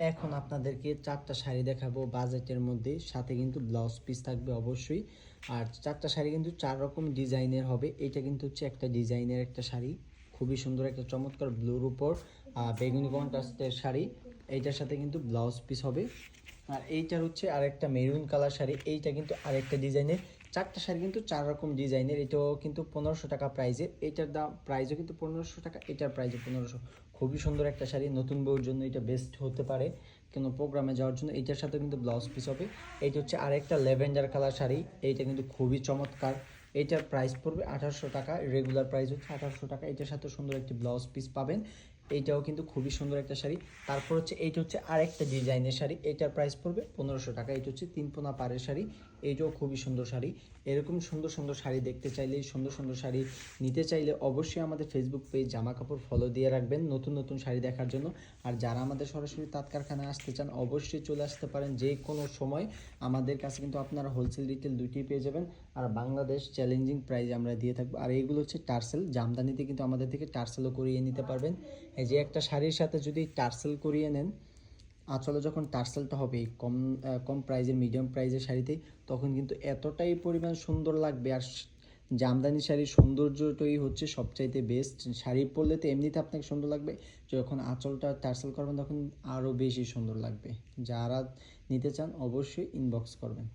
এখন আপনাদেরকে চারটা শাড়ি দেখাবো বাজেটের মধ্যে। সাথে কিন্তু ব্লাউজ পিস থাকবে অবশ্যই। আর চারটা শাড়ি কিন্তু চার রকম ডিজাইনের হবে। এটা কিন্তু হচ্ছে একটা ডিজাইনের একটা শাড়ি। খুবই সুন্দর একটা চমৎকার ব্লুর উপর বেগুনি কন্ট্রাস্টের শাড়ি। এইটার সাথে কিন্তু ব্লাউজ পিস হবে। আর এইটার হচ্ছে আরেকটা মেরুন কালার শাড়ি। এইটা কিন্তু আরেকটা ডিজাইনের চারটা শাড়ি কিন্তু চার রকম ডিজাইনের, এটাও কিন্তু পনেরোশো টাকা প্রাইজের এটার দাম, প্রাইজও কিন্তু পনেরোশো টাকা, এটার প্রাইসও পনেরোশো। খুবই সুন্দর একটা শাড়ি, নতুন বউর জন্য এটা বেস্ট হতে পারে কোনো প্রোগ্রামে যাওয়ার জন্য। এটার সাথে কিন্তু ব্লাউজ পিস হবে। এইটা হচ্ছে আরেকটা ল্যাভেন্ডার কালার শাড়ি, এইটা কিন্তু খুবই চমৎকার। এইটার প্রাইস পড়বে আঠারোশো টাকা রেগুলার প্রাইস হচ্ছে আঠারোশো টাকা। এটার সাথে সুন্দর একটি ব্লাউজ পিস পাবেন। এইটাও কিন্তু খুবই সুন্দর একটা শাড়ি। তারপর হচ্ছে এইটা হচ্ছে আরেকটা ডিজাইনের শাড়ি। এটার প্রাইস পড়বে পনেরোশো টাকা। এটা হচ্ছে তিন পোনা পাড়ের শাড়ি। এইটাও খুবই সুন্দর শাড়ি। এরকম সুন্দর সুন্দর শাড়ি দেখতে চাইলে, সুন্দর সুন্দর শাড়ি নিতে চাইলে অবশ্যই আমাদের ফেসবুক পেজ জামা কাপড় ফলো দিয়ে রাখবেন নতুন নতুন শাড়ি দেখার জন্য। আর যারা আমাদের সরাসরি তাঁত কারখানায় আসতে চান, অবশ্যই চলে আসতে পারেন। যে কোনো সময় আমাদের কাছে কিন্তু আপনারা হোলসেল রিটেল দুইটিই পেয়ে যাবেন। আর বাংলাদেশ চ্যালেঞ্জিং প্রাইজ আমরা দিয়ে থাকব। আর এইগুলো হচ্ছে টার্সেল। জামদানিতে কিন্তু আমাদের থেকে টার্সেলও করিয়ে নিতে পারবেন। এই যে একটা শাড়ির সাথে যদি টার্সেল করিয়ে নেন আঁচলে যখন টার্সেলটা হবে, কম কম প্রাইজের মিডিয়াম প্রাইজের শাড়িতে, তখন কিন্তু এতটাই পরিমাণ সুন্দর লাগবে। আর জামদানি শাড়ির সৌন্দর্যটাই হচ্ছে সবচাইতে বেস্ট শাড়ি পরলে তো এমনিতে আপনাকে সুন্দর লাগবে। যখন আঁচলটা টার্সেল করবেন, তখন আরও বেশি সুন্দর লাগবে। যারা নিতে চান, অবশ্যই ইনবক্স করবেন।